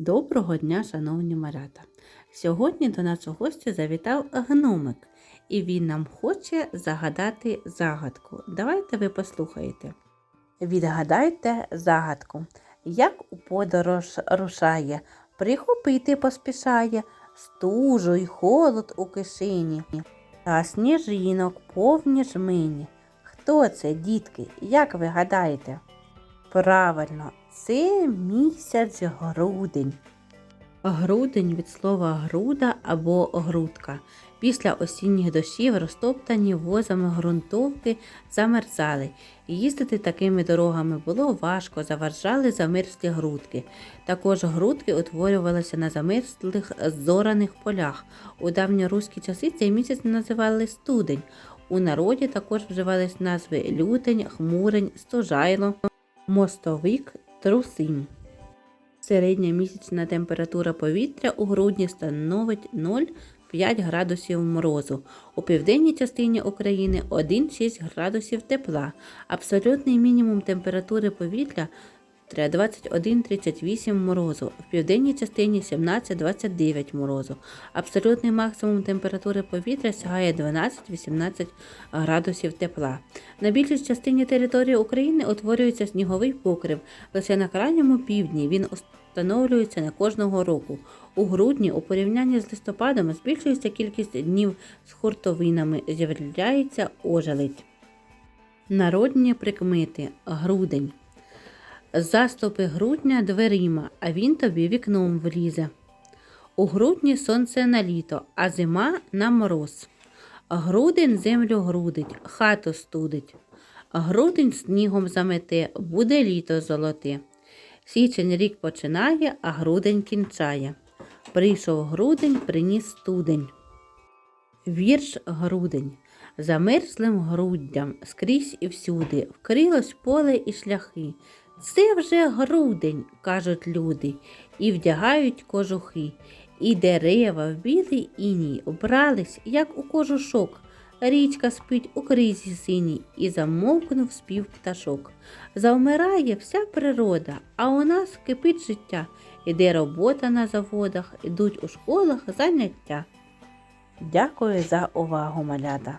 Доброго дня, шановні малята! Сьогодні до нас у гості завітав гномик, і він нам хоче загадати загадку. Давайте ви послухаєте. Відгадайте загадку. Як у подорож рушає, прихопити поспішає, стужу й холод у кишені, та сніжинок повні жмині. Хто це, дітки? Як ви гадаєте? Правильно, це місяць грудень. Грудень від слова груда або грудка. Після осінніх дощів розтоптані возами ґрунтовки замерзали. Їздити такими дорогами було важко, заважали замерзлі грудки. Також грудки утворювалися на замерзлих зораних полях. У давньоруські часи цей місяць називали студень. У народі також вживались назви лютень, хмурень, стожайло, мостовик, трусим. Середня місячна температура повітря у грудні становить 0,5 градусів морозу. У південній частині України 1,6 градусів тепла. Абсолютний мінімум температури повітря 21-38 морозу. В південній частині 17-29 морозу. Абсолютний максимум температури повітря сягає 12-18 градусів тепла. На більшій частині території України утворюється сніговий покрив. Лише на крайньому півдні він встановлюється не кожного року. У грудні, у порівнянні з листопадом, збільшується кількість днів з хуртовинами, з'являється ожеледь. Народні прикмети. Грудень. Заступи грудня дверима, а він тобі вікном влізе. У грудні сонце на літо, а зима на мороз. Грудень землю грудить, хату студить. Грудень снігом замете, буде літо золоте. Січень рік починає, а грудень кінчає. Прийшов грудень, приніс студень. Вірш грудень. Замерзлим груддям скрізь і всюди вкрилось поле і шляхи. Це вже грудень, кажуть люди, і вдягають кожухи. І дерева в білий іній обрались, як у кожушок. Річка спить у кризі синій, і замовкнув спів пташок. Завмирає вся природа, а у нас кипить життя. Іде робота на заводах, ідуть у школах заняття. Дякую за увагу, малята!